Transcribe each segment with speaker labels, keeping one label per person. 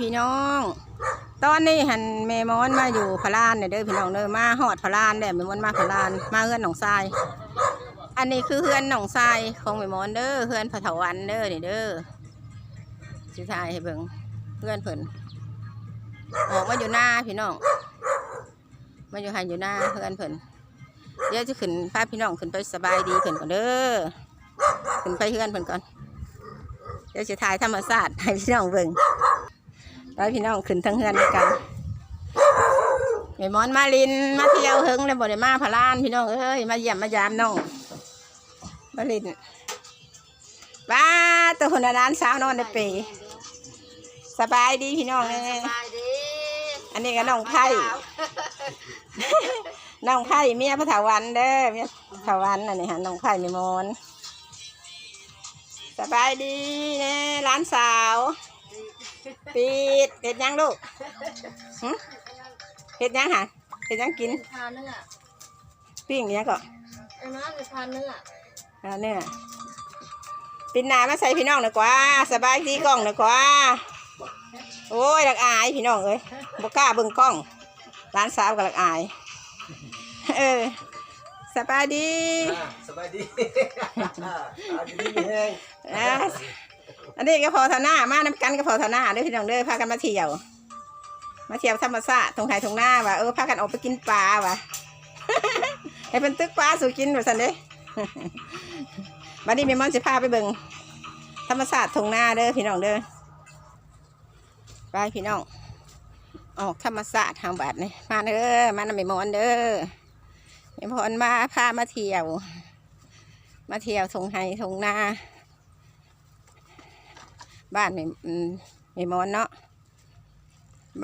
Speaker 1: พี่น้อง ตอนนี้หันแม่มอนมาอยู่พลานเนี่ยเด้อพี่น้องเด้อมาหอดพลานเด้อแม่มอนมาพลาน มาเฮือนหนองทราย อันนี้คือเฮือนหนองทรายของแม่มอนเด้อเฮือนพะเถาวันเด้อเนี่เด้อสิถ่ายให้เบิ่งเฮือนเพิ่นออกมาอยู่หน้าพี่น้อง มาอยู่หันอยู่หน้าเฮือนเพิ่นเดี๋ยวจะขึ้นพาพี่น้องขึ้นไปสบายดีเพิ่นก่อนเด้อขึ้นไปเฮือนเพิ่นก่อนเดี๋ยวจะถ่ายธรรมศาสตร์ให้พี่น้องเบิ่ง ไปพี่น้องขึ้นทั้งเฮือนกันแม่มอนมาลินมาเที่ยวเฮงแล้วบ่ได้มาพะลานพี่น้องเอ้ยมาเยี่ยมมายามน้องมาลินบ้าตัวคนนั้นสาวนอนในปรย์สบายดีพี่น้องเอ้ย
Speaker 2: สบายดี
Speaker 1: อันนี้ก็น้องไผ่น้องไผ่เมียพระถาวันเด้อเมียพระถาวันอันนี้ฮะน้องไผ่แม่มอนสบายดีเนี่ยร้านสาว ปิดเห็ดหยังลูกหึเห็ดหยังหะเห็ดหยังกิน
Speaker 2: ทานเนื้อ
Speaker 1: ปิ้งเนี้ยก็
Speaker 2: ไอ้น้องจะทานเนื้อ
Speaker 1: เอาเนี่ยปินหนามาใส่พี่น้องหน่อยกว่า สบายดีกล้องหน่อยกว่า โอ้ยหลักอายพี่น้องเอ้ยบกล้าเบิ่งกล้องร้านสาวกับหลักอาย เออสบายดี
Speaker 3: อ่าสบายดีอาอยู่ดีมีแห้ง
Speaker 1: อะ อันนี้ก็พอท่าหน้ามาน้ำกันก็พอท่าหน้าเด้อพี่น้องเด้อพากันมาเที่ยว มาเที่ยวธรรมชาติทงไทยทงหน้าว่ะเออพากันออกไปกินปลาว่ะให้เป็นตึกปลาสู่กินว่าสันเด้วันนี้แม่มอนจะพาไปเบิ่งธรรมชาติทงหน้าเด้อพี่น้องเด้อไปพี่น้องออกธรรมชาติทางบาทนี่มาเด้อมานำแม่มอนเด้อแม่มอนมาพามาเที่ยว มาเที่ยวทงไทยทงหน้า บ้านแม่มแม่มอนเนาะ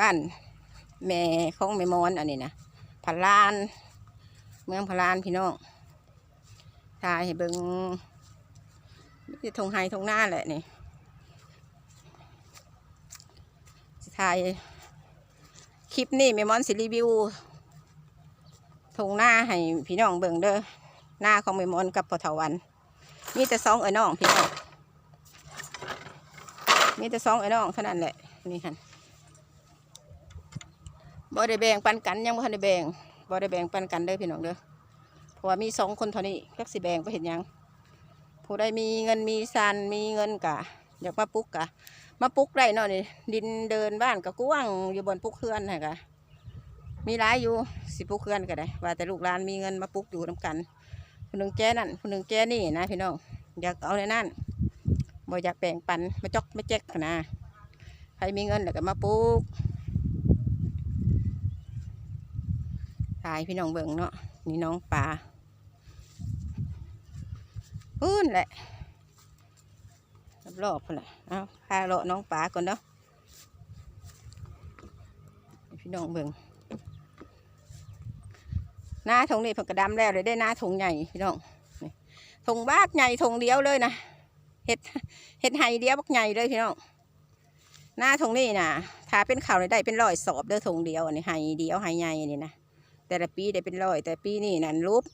Speaker 1: บ้านแม่ของแม่มอนอันนี้นะพลาน เมืองพลานพี่น้องถ่ายให้เบิงที่ทงไฮทงหน้าแหละนี่ถ่ายคลิปนี้แม่มอนสิรีวิวทงหน้าให้พี่น้องเบิงเด้อหน้าของแม่มอนกับปอถาวันมีแต่สองเอ้น้องพี่น้อง มีแต่สองไอ้น้องเท่านั้นแหละนี่ค่ะบ่ได้แบ่งปันกันยังบ่ทันได้แบ่งบ่ได้แบ่งปันกันเด้อพี่น้องเด้อเพราะว่ามีสองคนเท่านี้จักสิแบ่งไปเห็นยังผู้ใดมีเงินมีซันมีเงินกะอยากมาปลุกกะ มาปลุกได้เนาะนี่ดินเดินบ้านกะกว้างอยู่บนปลุกเขื่อนน่ะกะมีหลายอยู่สิปลุกเขื่อนก็ได้ ว่าแต่ลูกหลานมีเงินมาปลุกอยู่นํกันผู้หนึ่งแจ้นั่นผู้หนึ่งแจ้นี่นะพี่น้องอยากเอาในนั่น บ่อยากแบ่งปันมาจอกมาแจ๊กนะใครมีเงินแล้วก็มาปลูกถ่ายพี่น้องเบิ่งเนาะนี่น้องปลาพูนแหละรอบๆพุ่นแหละเอาพาเลาะน้องปลาก่อนเนาะพี่น้องเบิ่งหน้าทงนี่เพิ่นกระดำแล้วเลยได้หน้าทงใหญ่พี่น้องนี่ทงบ้ากใหญ่ทงเดียวเลยนะ เห็ดเห็ดไฮเดียวบักใหญ่เลยพี่น้องหน้าทงนี่นะถ้าเป็นข่าวได้เป็นร้อยสอบเด้อทงเดียวอันนี้ไฮเดียวไฮใหญ่นี่นะแต่ละปีได้เป็นร้อยแต่ปีนี้นั่นรูป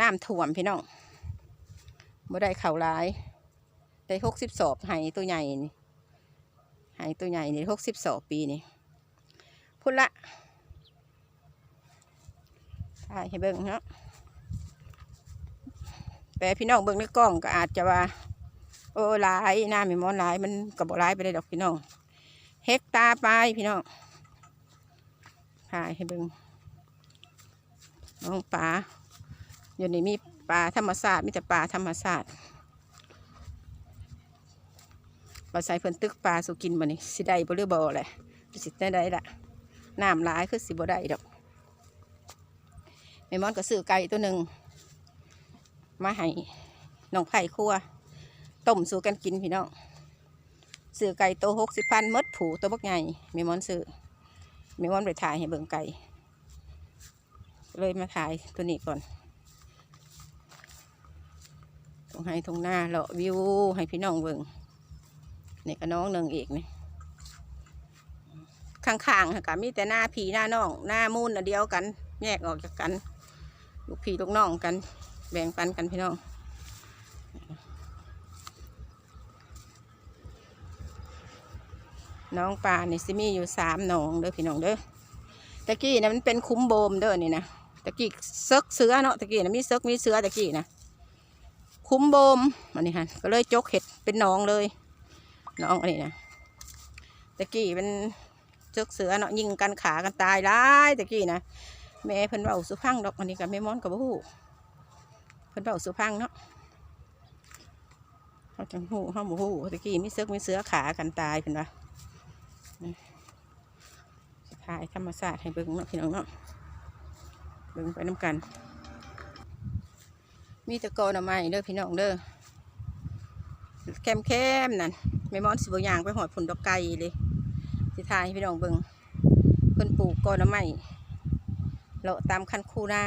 Speaker 1: น้ำท่วมพี่น้องบ่ได้ข่าวร้ายได้หกสิบสอบไฮตัวใหญ่นี่ไฮตัวใหญ่นี่หกสิบสอบปีนี่พุ่นละถ่ให้เบิ่งเนาะ แต่พี่น้องเบิ่งในกล้องก็อาจจะว่า โอ้หลายหน้ามีมอนหลายมันกับ่หลายไปเลยดอกพี่น้อง เฮกตาร์ไปพี่น้องถ่ายให้เบิ่งน้องปลาอยู่นี่มีปลาธรรมชาสติมีแต่ปลาธรรมชาสติปลาใส่เพิ่นตึกปลาสุกินบ่นี่สิได้บ่หรือบ่แหละสิได้ได้ละน้ำหลายคือสิบ่ได้ดอกแม่มอนก็ซื้อไก่ตัวหนึ่ง มาให้น้องไผ่ครัวต้มสู่กันกินพี่น้องซื้อไก่โตหกสิบพันมดผูตัวบักใหญ่มีมอนซื้อแมีมอนไปถ่ายให้เบิ่งไก่ เลยมาถ่ายตัวนี้ก่อนตรงให้ตรงหน้าเลาะวิวให้พี่น้องเบิ่งนี่ก็น้องหนึ่งอีกนี่ข้างๆค่ะมีแต่หน้าผีหน้าน้อง หน้ามูนอันเดียวกัน แยกออกจากกัน ลูกพี่ลูกน้องกัน แบ่งปันกันพี่น้องน้องปลานี่สิมีอยู่สามหนองเด้อพี่น้องเด้อตะกี้นะมันเป็นคุ้มโบมเด้อนี่นะตะกี้เซิกเสือเนาะตะกี้นะมีเซิกมีเสือตะกี้นะคุ้มโบมอันนี้ฮะก็เลยจกเห็ดเป็นหนองเลยหนองอันนี้นะตะกี้เป็นเซิกเสือเนาะยิงกันขากันตายร้ายตะกี้นะแม่เพิ่นเบาสุพังดอกอันนี้กับแม่ม้อนกับผู้ พิ่นเบาสุพังเนาะเขาจังหูเขาหมูหูตะกี้มีเซิกมีเสือขากันตายเพิ่นว่าถ่ายธรรมศาสตร์ให้เบิ่งเนาะพี่น้องเนาะเบิ่งไปน้ำกัน มีตะกอหน่อไม้เด้อพี่น้องเด้อแคมแคมนั่นไม่มอนสิบอย่างไปหอดผลดอกไก่เลยสิถ่ายให้พี่น้องเบิ่งเพิ่นปลูกกอหน่อไม้เลาะตามคันคูนา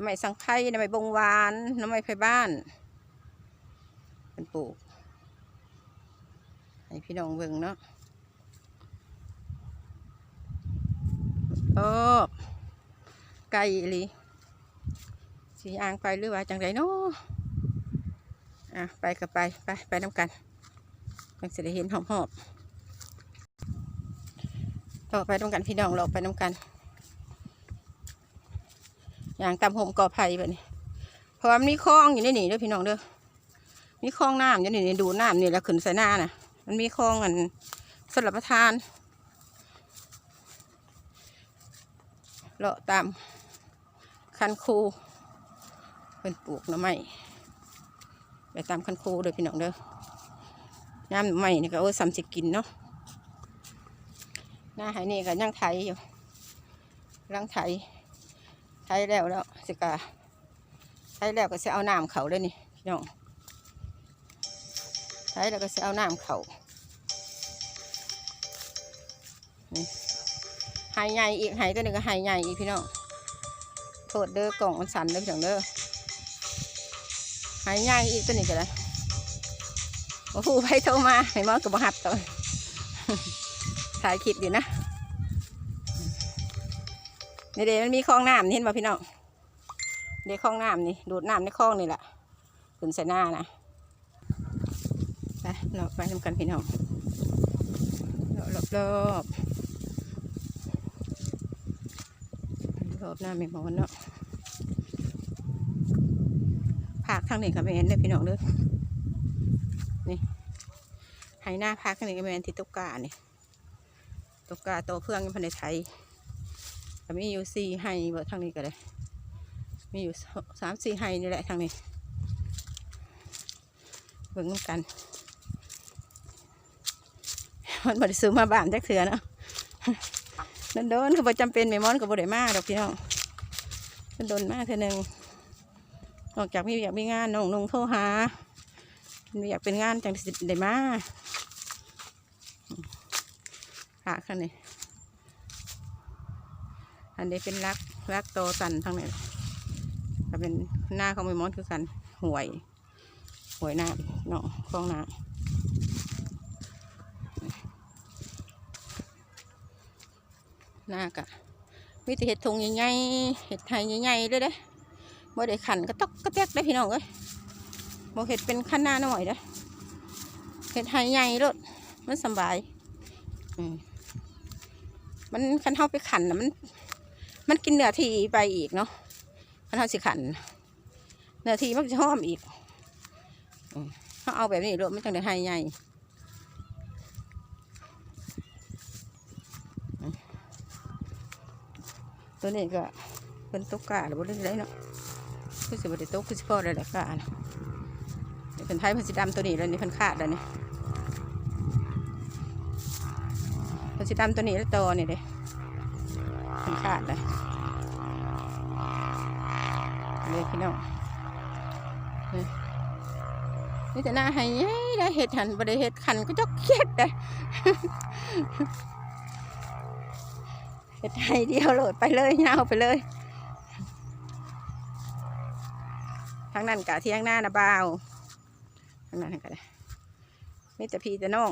Speaker 1: ไม้สังไข่ไม้บงหวานน่อไม้ไผ่บ้านเพิ่นปลูก ให้พี่น้องเบิ่งเนาะโอ้ไก่ลีสีอ่างไปหรือว่าจังไรเนาะอะไปก็ไปไปไปน้ำกันมันจะได้เห็นหอมหอบต่อไปน้ำกันพี่น้องเราไปน้ำกัน อย่างตามห่มกอไผ่แบบนี้เพราะว่ามันมีคลองอยู่ในนี่เด้อพี่น้องเด้อมีคลองน้ำอยู่ในนี่ดูน้ำนี่แล้วขึ้นใส่หน้าน่ะ มันมีคลองอันสลับประทานเลาะตามคันคูเป็นปลูกหน่อไม้ไปตามคันคูเด้อพี่น้องเด้อยามหน่อไม้นี่ก็โอ้ซ้ำสิกินเนาะหน้าไหนี่ก็ยังไถอยู่รังไถ ไถแล้วแล้วสิกาไถแล้วก็จะเอาน้ำเขาเลยนี่พี่น้องไถแล้วก็จะเอาน้ำเขานี่หายใหญ่อีกหายตัวหนึ่งก็หายใหญ่อีกพี่น้องโทษเด้อกล่องมันสั่นเด้อพี่น้องเด้อหายใหญ่อีกตัวหนึ่งก็ได้โอ้โหไปโทรมาไม่มองกับบัหับตัวถ่ายคลิปอยู่นะ นี่เดี๋ยวมันมีคลองน้ำนี่เห็นป่ะพี่น้องเดี๋ยวคลองน้ำนี่ดูดน้ำในคลองนี่แหละขึ้นใส่หน้านะไปเราไปทำกันพี่น้องรอบรอบๆรอบหน้าไม่มอนเนาะผักทางหนี้กับแมนเด้อพี่น้องเด้อนี่ไฮหน้าพักทางหนี้กับแมนที่ตุกกานี่ยตุกกาโตเพื่องยังพันในไทย ก็มีอยู่สี่ไฮเบิดทางนี้ก็เลยมีอยู่สามสี่ไฮนี่แหละทางนี้เบิ่งน้ำกันมันบริซื้อมาบ้านจักเถื่อเนาะโดนก็บ่จำเป็นแม่มอนก็บ่ได้มาดอกพี่น้องนันโดนมาเท่อหนึ่งนอกจากมีอยากมีงานน้องนงโทรหามีอยากเป็นงานจังสิได้มาหาข้างนี้ อันนี้เป็นรักรักโตสันทางนี้ก็เป็นหน้าของม่มอนคือกันห่วยห่วยน้ำเนาะคลองน้ำหน้ากะมีแต่เห็ดทงใหญ่ๆเห็ดไทยใหญ่ๆเลยเด้บ่ได้ขันก็ตอกก็แตกได้พี่น้องเอ้ยบ่เห็ดเป็นขั้นหน้าหน่อยเด้เห็ดไทยใหญ่รถมันสบาย อืมมันคันเฮาไปขันนะมัน มันกินเนื้อทีไปอีกเนาะคันเฮาสิขันเนื้อทีมันจะหอมอีกเขาเอาแบบนี้รถมันจังได้ไทยใหญ่ตัวนี้ก็เป็นตุ๊กกาหรือบ่ได้ไรเนาะคือสิบ่ได้ตุ๊กคือสิพ่อได้แหละกานะนี่เป็นไทยพันสีดำตัวนี้แล้วนี่พันขาดแล้วนี่พันสีดำตัวนี้แล้วโตนี่เด้าดเลยเลยพี่น้องนี่แต่หน้าให้ได้เห็ดหันบ่ได้เห็ดขันก็จกเค็ดได้เฮ็ดให้เดียวโหลดไปเลยเงาไปเลยทางนั้นกะเที่ยงหน้านะบ่าวทางนั้นก็ไมีแต่พี่แต่น้อง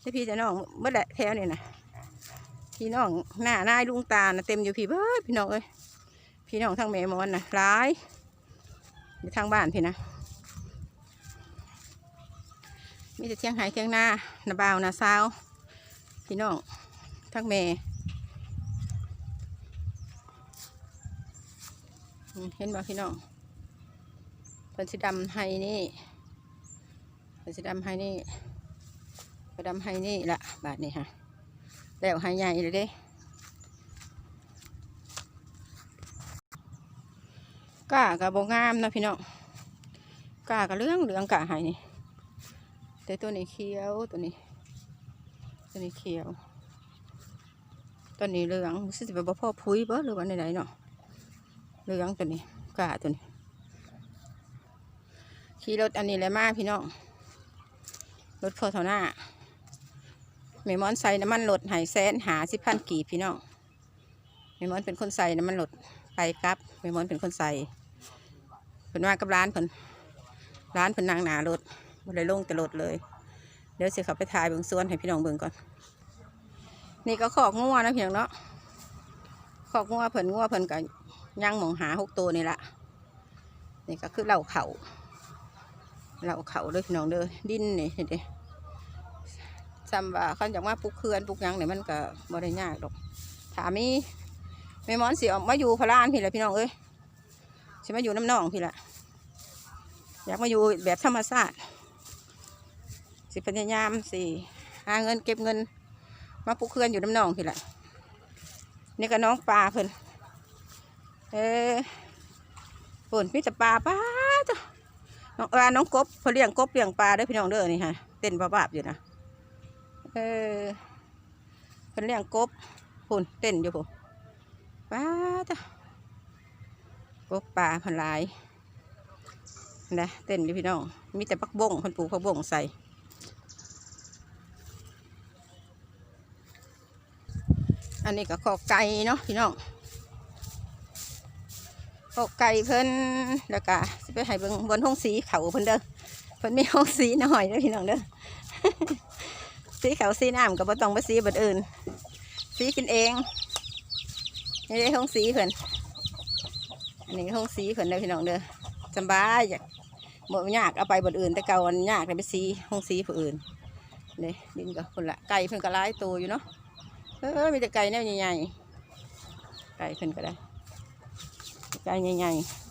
Speaker 1: แต่พี่แต่น้องเมื่อแหละแถวนี่นะ พี่น้องหน้านายลุงตานะเต็มอยู่พี่เบิดพี่น้องเอ้ยพี่น้องทางแม่มอนนะร้ายอยู่ทางบ้านพี่นะมีแต่เที่ยงไห้เที่ยงหน้านาบ่าวนาสาวพี่น้องทั้งแม่เห็นบ่พี่น้องเพิ่นสิดำให้นี่เพิ่นสิดำให้นี่เพิ่นดำให้นี่ละบาทนี่ค่ะ แล้วให้ใหญ่เลยเด้ก้ากับบงามนะพี่น้องก้ากับเรื่องเหลืองก้าให้นี่แต่ตัวนี้เขียวตัวนี้ ตัวนี้เขียวตัวนี้เหลืองรู้สึกจะเป็นพ่อพุ้ยบ่หรือว่าไหนๆเนาะเหลืองตัวนี้กาตัวนี้ขี่รถอันนี้แหละมากพี่น้องรถพอเท่าหน้า เมมอนใส่น้ำมันรถใหายแสนหาสิบพันกีบพี่น้องเมมอนเป็นคนใส่น้ำมันรถไปครับเมมอนเป็นคนใส่เพิ่นว่ากับร้านเพิ่นร้านเพิ่นนางหนารถบ่ได้ลงแต่รถเลย เดี๋ยวสิเขาไปถ่ายเบิ่งสวนให้พี่น้องเบิ่งก่อน นี่ก็ขอกงัวนะพี่น้องเนาะขอกงัวเพิ่นงัวเพิ่นก็ย่างหมองหาหกตัวนี่ละนี่ก็คือเหล่าเขาเหล่าเขาเลยพี่น้องเด้อดินนี่เห็นดิ จำว่าเขาจากว่าปลูกเขื่อนปลูกยังเนี่ยมันก็บ่ได้ยากดอกถามมีแม่มอนสิออกมาอยู่พะลานพี่ละพี่น้องเอ้ยสิมาอยู่น้ำนองพี่ละอยากมาอยู่แบบธรรมชาติสิพยายามสิหาเงินเก็บเงิน มาปลูกเขื่อนอยู่น้ำนองพี่แหละนี่ก็น้องปลาเพิ่นเออฝนพี่แต่ปลาป้าจ้ะน้องปลาน้องกบเขาเลี้ยงกบเลี้ยงปลาด้อพี่น้องเด้อนี่ฮะเต้นบ้าบๆอยู่นะ เออเพิ่นเลี้ยงกบฝุ่นเต้นอยู่พุ่นป้าจ้ะกบปลาพันลายนะเต้นอยู่พี่น้อง มีแต่ปักบงพิ่นปลูกผักบงใส่อันนี้ก็ขอกไก่เนาะพี่น้องขอกไก่เพิ่นแล้วก็สิไปให้เบิ่งบนห้องสีเขาเพิ่นเด้อเพิ่นมีห้องสีหน่อยเด้อพี่น้องเด้อ สีเขาสีน้ำก็บ่ต้องไปสีบัดอื่น สีกินเองนี่ได้ห้องสีเพิ่นอันนี้ห้องสีเพิ่นเด้อพี่น้องเด้อสำบายอยากบ่ยากเอาไปบัดอื่น แต่เก่ามันยากเลยไปสีห้องสีผู้อื่นนี่ดินก็คนละไก่เพิ่นก็หลายตัวอยู่เนาะเออมีแต่ไก่แนวใหญ่ๆไก่เพิ่นก็ได้ไก่ใหญ่ๆ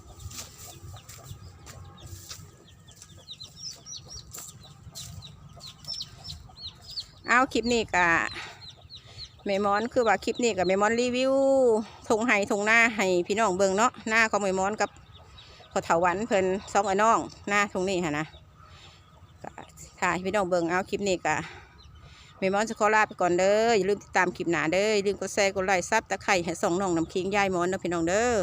Speaker 1: เอาคลิปนี้กะเมมอนคือว่าคลิปนี้กับเมมอนรีวิวทงไห้ทงหน้าให้พี่น้องเบิ่งเนาะหน้าของเมมอนกับขอเถาวันเพิ่นสองไอ้น้องหน้าทงนี้ค่ะนะก็ถ่ายพี่น้องเบิ่งเอาคลิปนี้กะเมมอนจะขอลาไปก่อนเด้ออย่าลืมติดตามคลิปหนาเด้ออย่าลืมกดแชร์กดไลค์ซับตะไคร้ให้ส่องน้องน้ำคิงยายมอนนะพี่น้องเด้อ